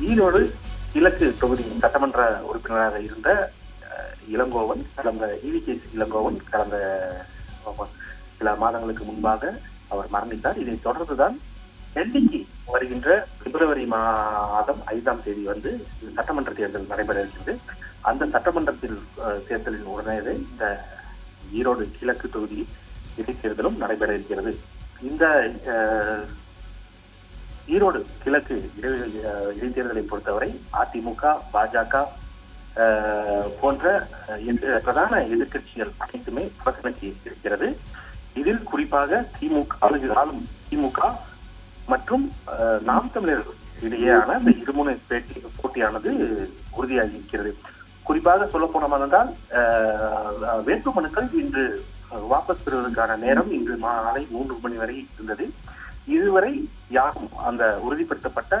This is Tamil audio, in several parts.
ஈரோடு கிழக்கு தொகுதி சட்டமன்ற உறுப்பினராக இருந்த இளங்கோவன் கடந்த இவிகே இளங்கோவன் கடந்த சில மாதங்களுக்கு முன்பாக அவர் மரணித்தார். இதைத் தொடர்ந்துதான் டெல்லிக்கு வருகின்ற பிப்ரவரி மாதம் ஐந்தாம் தேதி வந்து சட்டமன்ற தேர்தல் நடைபெற இருக்கிறது. அந்த சட்டமன்றத்தில் தேர்தலின் உடனே இந்த ஈரோடு கிழக்கு தொகுதி இடைத்தேர்தலும் நடைபெற இருக்கிறது. இந்த ஈரோடு கிழக்கு இடைத்தேர்தலை பொறுத்தவரை அதிமுக பாஜக போன்ற பிரதான எதிர்க்கட்சிகள் அனைத்துமே புறக்கணித்து இருக்கிறது. இதில் குறிப்பாக திமுக ஆளுகிற ஆளும் திமுக மற்றும் நாம் தமிழர் இடையேயான இந்த இருமுனை பேட்டி போட்டியானது உறுதியாகி இருக்கிறது. குறிப்பாக சொல்ல போனோமென்றால் அஹ், வேட்புமனுக்கள் இன்று வாபஸ் பெறுவதற்கான நேரம் இன்று மாலை மூன்று மணி வரை இருந்தது. இதுவரை யாரும் அந்த உறுதிப்படுத்தப்பட்ட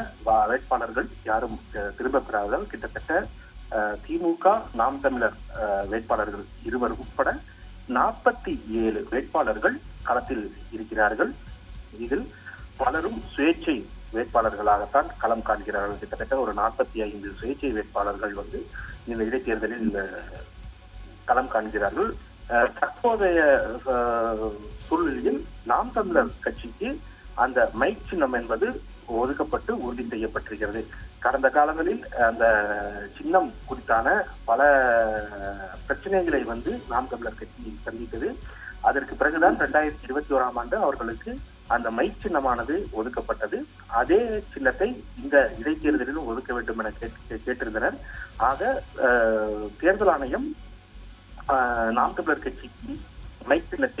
வேட்பாளர்கள் யாரும் திரும்ப பெறாததால் கிட்டத்தட்ட திமுக நாம் தமிழர் வேட்பாளர்கள் இருவர் உட்பட நாற்பத்தி ஏழு வேட்பாளர்கள் களத்தில் இருக்கிறார்கள். இதில் பலரும் சுயேட்சை வேட்பாளர்களாகத்தான் களம் காண்கிறார்கள். கிட்டத்தட்ட ஒரு நாற்பத்தி ஐந்து சுயேட்சை வேட்பாளர்கள் வந்து இந்த இடைத்தேர்தலில் களம் காண்கிறார்கள். தற்போதைய சூழ்நிலையில் நாம் தமிழர் கட்சிக்கு அந்த மை சின்னம் என்பது ஒதுக்கப்பட்டு உறுதி செய்யப்பட்டிருக்கிறது. கடந்த காலங்களில் அந்த சின்னம் குறித்தான பல பிரச்சனைகளை வந்து நாம் தமிழர் கட்சி சந்தித்தது. அதற்கு பிறகுதான் இரண்டாயிரத்தி இருபத்தி ஓராம் ஆண்டு அவர்களுக்கு அந்த மை சின்னமானது ஒதுக்கப்பட்டது. அதே சின்னத்தை இந்த இடைத்தேர்தலிலும் ஒதுக்க வேண்டும் என கேட்டிருந்தனர். ஆக தேர்தல் ஆணையம் நாம் தமிழர் கட்சிக்கு மை சின்னத்தை